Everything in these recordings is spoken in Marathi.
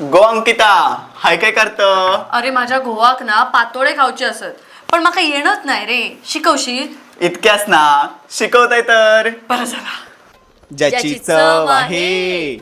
गो अंकिता हाय काय करत? अरे माझ्या घोवाक ना पातोळे खावचे असत. पण म्हाका येणच नाही रे. शिकवशील? इतक्याच ना? शिकवताय तर. बरं झाला. ज्याची चव आहे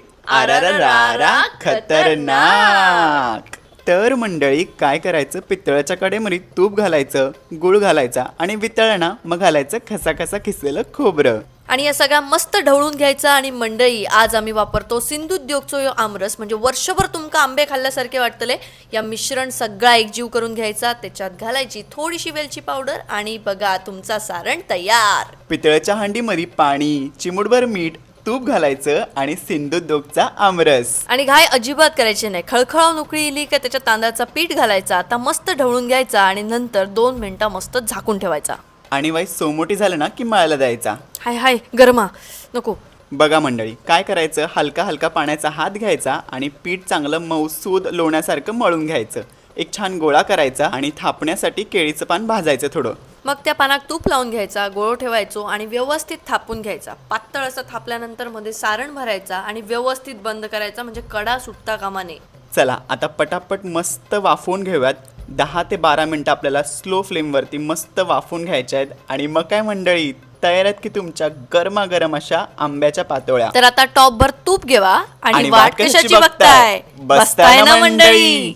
खतरनाक. तर मंडळी काय करायचं? पितळाच्या कडेमध्ये तूप घालायचं गुळ घालायचा आणि वितळणा मग घालायचं खसा खसा खिसलेलं खोबरं. आणि या सगळ्या मस्त ढवळून घ्यायचा आणि मंडळी आज आम्ही वापरतो सिंधुद्योगचो यो आमरस. म्हणजे वर्षभर तुमका आंबे खाल्ल्यासारखे वाटतले. या मिश्रण सगळा एकजीव करून घ्यायचा त्याच्यात घालायची थोडीशी वेलची पावडर आणि बघा तुमचा सारण तयार. पितळाच्या हांडीमध्ये पाणी चिमुटभर मीठ तूप घालायचं आणि सिंधुदुगचा आमरस. आणि घाय अजिबात करायची नाही. खळखळाव उकळी इली का त्याच्यात तांदळाचा पीठ घालायचा आता मस्त ढवळून घ्यायचा आणि नंतर दोन मिनिटं मस्त झाकून ठेवायचा. आणि वाई सोमोटी झालं ना की मळायला द्यायचा? हाय हाय गरमा. नको. बघा मंडळी काय करायचं? हलका हलका पाण्याचा हात घ्यायचा आणि पीठ चांगलं मऊसूद लोण्यासारखं मळून घ्यायचं. एक छान गोळा करायचा आणि थापण्यासाठी केळीचं पान भाजायचं थोडं. मग त्या पानात तूप लावून घ्यायचा गोळ ठेवायचो आणि व्यवस्थित थापून घ्यायचा. पातळ असं थापल्यानंतरमध्ये सारण भरायचा आणि व्यवस्थित बंद करायचा म्हणजे कडा सुटता कामा नये. चला आता पटापट मस्त वाफवून घेऊयात. दहा ते बारा मिनटं आपल्याला स्लो फ्लेमवरती मस्त वाफवून घ्यायच्या आहेत आणि मग काय मंडळी तयार आहेत की तुमच्या गरमागरम अशा आंब्याच्या पातोळ्या तर आता टॉपभर तूप घेवा आणि वाट कशाची बघताय? बसताय ना? मंडळी